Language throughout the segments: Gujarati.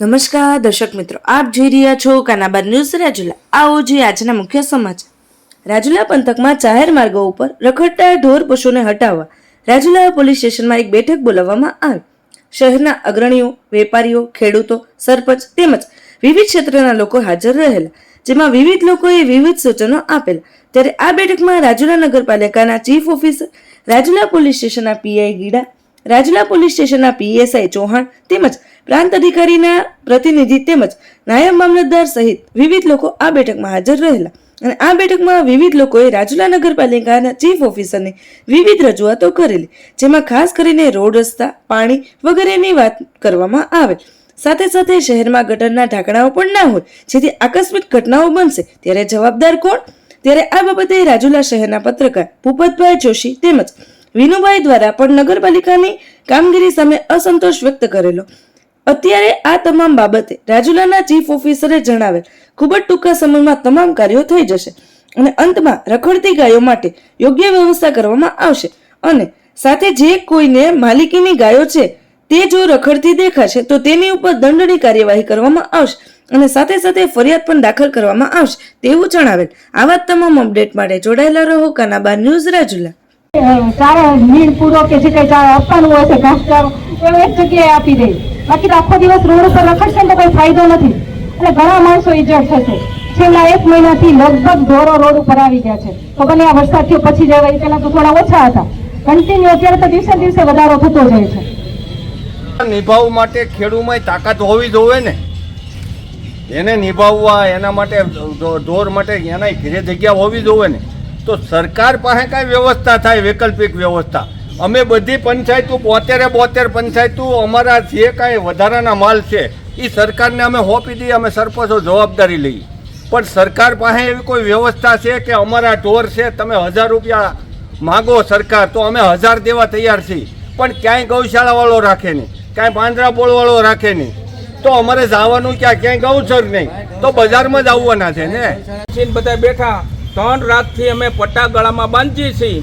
નમસ્કાર, દર્શક મિત્રો. આપ જોઈ રહ્યા છો કાનાબાદ ન્યૂઝ રાજુલા. આવો જે આજના મુખ્ય સમાચાર. રાજુલા પંથકમાં જાહેર માર્ગો ઉપર રખડતા ઢોર પશુને હટાવવા રાજુલા પોલીસ સ્ટેશનમાં એક બેઠક બોલાવવામાં આવી. શહેરના અગ્રણીઓ, વેપારીઓ, ખેડૂતો, સરપંચ તેમજ વિવિધ ક્ષેત્રના લોકો હાજર રહેલા, જેમાં વિવિધ લોકોએ વિવિધ સૂચનો આપેલા. ત્યારે આ બેઠકમાં રાજુલા નગરપાલિકાના ચીફ ઓફિસર, રાજુલા પોલીસ સ્ટેશનના પીઆઈ ગીડા રાજુલા પોલીસ સ્ટેશનના પીએસઆઈ ચૌહાણ તેમજ પ્રાંત અધિકારીના પ્રતિનિધિ તેમજ નાયબ મામલતદાર સહિત વિવિધ લોકો આ બેઠકમાં હાજર રહેલા અને આ બેઠકમાં વિવિધ લોકોએ રાજુલા નગરપાલિકાના ચીફ ઓફિસરને વિવિધ રજૂઆતો કરેલી, જેમાં ખાસ કરીને રોડ રસ્તા, પાણી વગેરેની વાત કરવામાં આવે. સાથે સાથે શહેરમાં ગટરના ઢાંકણાઓ પણ ના હોય, જેથી આકસ્મિક ઘટનાઓ બનશે. ત્યારે જવાબદાર કોણ? ત્યારે આ બાબતે રાજુલા શહેરના પત્રકાર ભૂપતભાઈ જોશી તેમજ વિનુભાઈ દ્વારા પણ નગરપાલિકાની કામગીરી સામે અસંતોષ વ્યક્ત કરેલો. અત્યારે આ તમામ બાબતે રાજુલાના ચીફ ઓફિસરે જણાવેલ, ખૂબ જ ટૂંકા સમયમાં તમામ કાર્યો થઈ જશે અને અંતમાં રખડતી ગાયો માટે યોગ્ય વ્યવસ્થા કરવામાં આવશે અને સાથે જે કોઈને માલિકીની ગાયો છે તે જો રખડતી દેખાશે તો તેની ઉપર દંડની કાર્યવાહી કરવામાં આવશે અને સાથે સાથે ફરિયાદ પણ દાખલ કરવામાં આવશે તેવું જણાવેલ. આવા તમામ અપડેટ માટે જોડાયેલા રહો કાનાબાર ન્યૂઝ રાજુલા. ચારો નીણ પૂરો કે જે કઈ ચારો આપવાનું હોય છે ઘાસચારો એવો એક જગ્યાએ આપી દે. બાકી તો આખો દિવસ રોડ ઉપર રખડશે ને તો કોઈ ફાયદો નથી. એટલે ઘણા માણસો ઇજડ થશે. છેલ્લા એક મહિનાથી લગભગ ઢોરો રોડ ઉપર આવી ગયા છે. તો બને આ વરસાદ થયો, પછી જવાય પેલા તો થોડા ઓછા હતા. કન્ટિન્યુ અત્યારે તો દિવસે દિવસે વધારો થતો જાય છે. નિભાવવા માટે ખેડૂમાં તાકાત હોવી જોઈએ ને. એને નિભાવવા, એના માટે ઢોર માટે એના ઘેરે જગ્યા હોવી જોઈએ ને. તો સરકાર પાસે કાંઈ વ્યવસ્થા થાય, વૈકલ્પિક વ્યવસ્થા? અમે બધી પંચાયતો, બોતેરે બોતેર પંચાયતો, અમારા જે કાંઈ વધારાના માલ છે એ સરકારને અમે હોપી દઈએ, અમે સરપંચો જવાબદારી લઈએ. પણ સરકાર પાસે એવી કોઈ વ્યવસ્થા છે કે અમારા ઢોર છે, તમે હજાર રૂપિયા માગો સરકાર, તો અમે હજાર દેવા તૈયાર છીએ. પણ ક્યાંય ગૌશાળાવાળો રાખે નહીં, ક્યાંય પાંદરા બોળવાળો રાખે નહીં. તો અમારે જવાનું ક્યાં? ક્યાંય ગૌચર નહીં. તો બજારમાં જ આવવાના છે ને? બધા બેઠા. ત્રણ રાતથી અમે પટ્ટા ગળામાં બાંધીએ છીએ.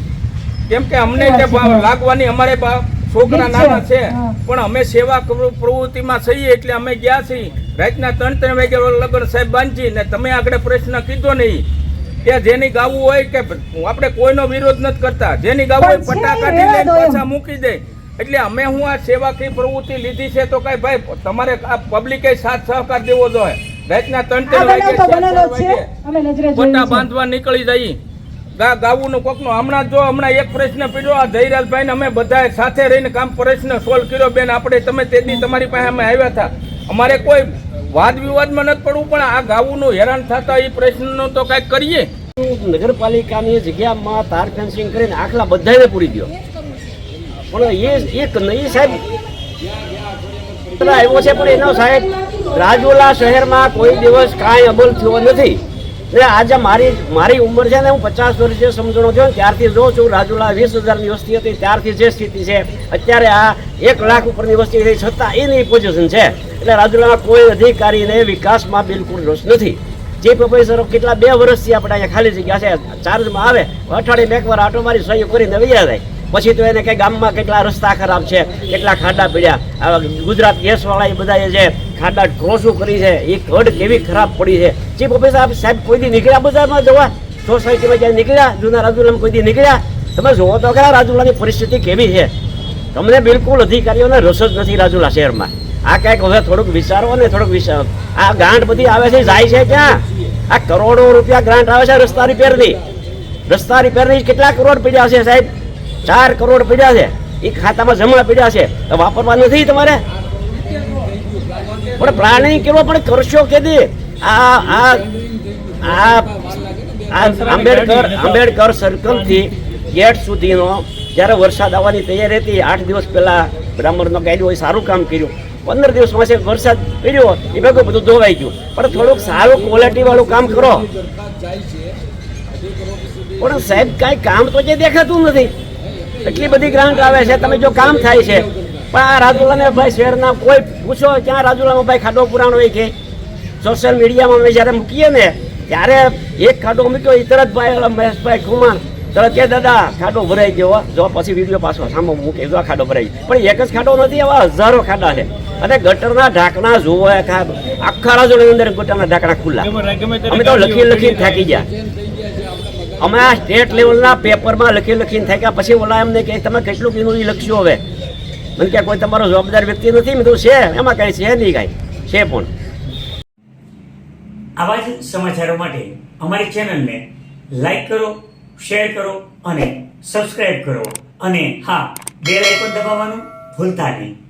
કેમ કે અમને જે ભાવ લાગવાની અમારે છોકરા નાના છે. પણ અમે સેવા પ્રવૃ- પ્રવૃત્તિમાં છીએ એટલે અમે ગયા છીએ. રાતના ત્રણ ત્રણ વાગે લગ્ન સાહેબ બાંધી ને તમે આગળ પ્રશ્ન કીધો નહીં કે જેની ગાવું હોય કે આપણે કોઈનો વિરોધ નથી કરતા. જેની ગાવું હોય પટ્ટા કાઢી દો. પાછા મૂકી દે. એટલે અમે હું આ સેવાકીય પ્રવૃત્તિ લીધી છે તો કઈ ભાઈ તમારે આ પબ્લિકે સાથ સહકાર દેવો જોઈએ. રાતના ત્રણ ત્રણ વાગે છે. બાંધવા નીકળી જઈ. ગા ગાવુંનું કોકનું હમણાં જો હમણાં એક પ્રશ્ન પીડ્યો આ જયરાજભાઈ ને અમે બધા સાથે રહીને કામ પ્રશ્ન સોલ્વ કર્યો. બેન આપણે તમે તે દી તમારી પાસે અમે આવ્યા હતા. અમારે કોઈ વાદ વિવાદમાં નથી પડવું પણ આ ગાવુંનું હેરાન થતા એ પ્રશ્નનો તો કંઈક કરીએ. નગરપાલિકાની જગ્યામાં તાર ફેન્સિંગ કરીને આખલા બધાને પૂરી ગયો પણ એ એક નહીં સાહેબ. આવ્યો છે પણ એનો સાહેબ રાજુલા શહેરમાં કોઈ દિવસ કાંઈ અમલ થયો નથી. ને આજે મારી મારી ઉંમર છે ને હું પચાસ વર્ષે સમજણો થયો ત્યારથી જોઉં છું રાજુલા વીસ હજારની વસ્તી હતી, ત્યારથી જે સ્થિતિ છે, અત્યારે આ એક લાખ ઉપરની વસ્તી થઈ છતાં એની પોઝિશન છે. એટલે રાજુલામાં કોઈ અધિકારીને વિકાસમાં બિલકુલ રસ નથી. જે પ્રોફેસરો કેટલા બે વર્ષથી આપણે અહીંયા ખાલી જગ્યા છે ચાર્જમાં આવે અઠવાડિયે એક વાર આટો મારી સહી કરીને વૈયા જાય. પછી તો એને કઈ ગામમાં કેટલા રસ્તા ખરાબ છે, કેટલા ખાડા પડ્યા. ગુજરાત ગેસવાળા એ બધા જે ખાડા ક્રોસો કરી છે, એ કડ કેવી ખરાબ પડી છે. ચીફ ઓફિસર સાહેબ કોઈ દી નીકળ્યા બજારમાં જવા? સોસાયટીમાં જ્યાં નીકળ્યા, જૂના રાજુલામાં કોઈ દી નીકળ્યા? તમે જોવો તો ખરા રાજુલાની પરિસ્થિતિ કેવી છે. તમને બિલકુલ અધિકારીઓને રસ જ નથી રાજુલા શહેરમાં. આ કંઈક હવે થોડુંક વિચારો ને થોડુંક વિચારો આ ગ્રાન્ટ બધી આવે છે, જાય છે ક્યાં? આ કરોડો રૂપિયા ગ્રાન્ટ આવે છે રસ્તા રિપેરની રસ્તા રિપેરની કેટલા કરોડ પડ્યા છે સાહેબ? ચાર કરોડ પડ્યા છે. એ ખાતામાં જમા પડ્યા છે. તો વાપરવા નથી તમારે? પણ પ્લાનિંગ કેવો પણ કરશો કે આ આંબેડકર આંબેડકર સર્કલથી ગેટ સુધીનો જ્યારે વરસાદ આવવાની તૈયારી હતી, આઠ દિવસ પહેલા બ્રાહ્મણનો કાયદો હોય, સારું કામ કર્યું. પંદર દિવસ પાસે વરસાદ પડ્યો, એ ભેગું બધું ધોવાઈ ગયું. પણ થોડુંક સારું ક્વોલિટી વાળું કામ કરો. પણ સાહેબ, કાંઈ કામ તો જે દેખાતું નથી. એટલી બધી ગ્રાન્ટ આવે છે તમે જો કામ થાય છે. પણ આ રાજુલાને શહેરના કોઈ પૂછો ક્યાં રાજુલામાં ભાઈ ખાડો પુરાણો હોય કે? સોશિયલ મીડિયામાં અમે જ્યારે મૂકીએ ને ત્યારે એક ખાડો મૂક્યો એ તરત ભાઈ મહેશભાઈ કુમાર તરત કે દાદા ખાડો ભરાઈ ગયો જો પછી વીડિયો પાછો સામો મૂકે જો આ ખાડો ભરાઈ ગયો. પણ એક જ ખાડો નથી આવા હજારો ખાડા છે. અને ગટરના ઢાંકણા જોવો આખા રાજોની અંદર ગટરના ઢાંકણા ખુલ્લા. અમે તો લખી લખી થાકી ગયા. અમે આ સ્ટેટ લેવલના પેપરમાં લખી લખીને થાક્યા પછી ઓલા એમને કહે તમે કેટલું કીધું એ લખશો હવે. મને કે કોઈ તમારો જવાબદાર વ્યક્તિ નથી, મેં તો છે. એમાં કાંઈ છે નહીં કાંઈ. છે પણ. આવા જ સમાચારો માટે અમારી ચેનલને લાઈક કરો, શેર કરો અને સબસ્ક્રાઇબ કરો. અને હા, બેલ પણ દબાવવાનું ભૂલતા નહીં.